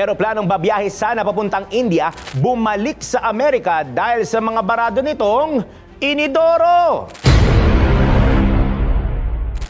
eroplanong babiyahe sana papuntang India bumalik sa Amerika dahil sa mga barado nitong inidoro.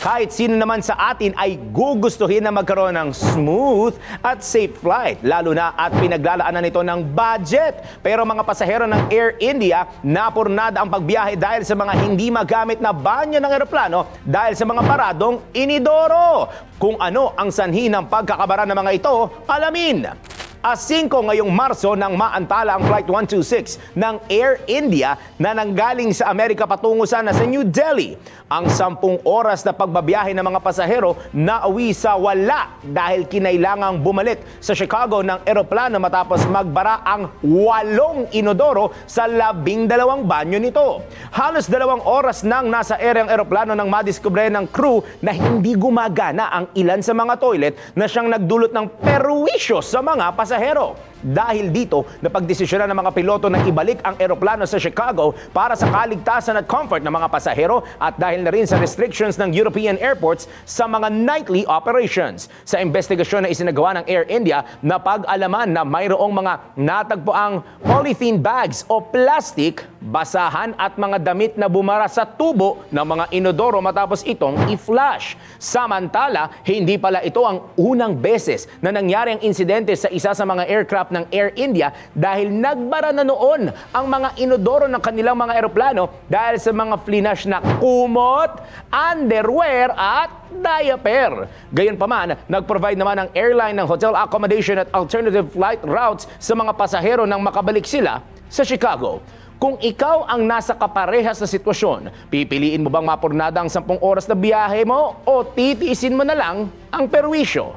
Kahit sino naman sa atin ay gugustuhin na magkaroon ng smooth at safe flight, lalo na at pinaglalaanan nito ng budget. Pero mga pasahero ng Air India, napurnada ang pagbiyahe dahil sa mga hindi magamit na banyo ng eroplano dahil sa mga paradong inidoro. Kung ano ang sanhi ng pagkakabara ng mga ito, alamin. As 5 ngayong Marso nang maantala ang Flight 126 ng Air India na nanggaling sa Amerika patungo sana sa New Delhi. Ang sampung oras na pagbabiyahe ng mga pasahero na uwi sa wala dahil kinailangang bumalik sa Chicago ng eroplano matapos magbara ang walong inodoro sa labing dalawang banyo nito. Halos dalawang oras nang nasa ere ang eroplano nang madiskubre ng crew na hindi gumagana ang ilan sa mga toilet na siyang nagdulot ng perwisyo sa mga pasahero. Dahil dito, napagdesisyonan ng mga piloto na ibalik ang eroplano sa Chicago para sa kaligtasan at comfort ng mga pasahero at dahil na rin sa restrictions ng European airports sa mga nightly operations. Sa investigasyon na isinagawa ng Air India, napag-alaman na mayroong mga natagpoang polythene bags o plastic, basahan at mga damit na bumara sa tubo ng mga inodoro matapos itong i-flush. Samantala, hindi pala ito ang unang beses na nangyari ang insidente sa isa sa mga aircraft ng Air India dahil nagbara na noon ang mga inodoro ng kanilang mga eroplano dahil sa mga flinash na kumot, underwear at diaper. Gayunpaman, nag-provide naman ang airline ng hotel accommodation at alternative flight routes sa mga pasahero nang makabalik sila sa Chicago. Kung ikaw ang nasa kaparehas na sitwasyon, pipiliin mo bang mapurnada ang 10 oras na biyahe mo o titiisin mo na lang ang perwisyo?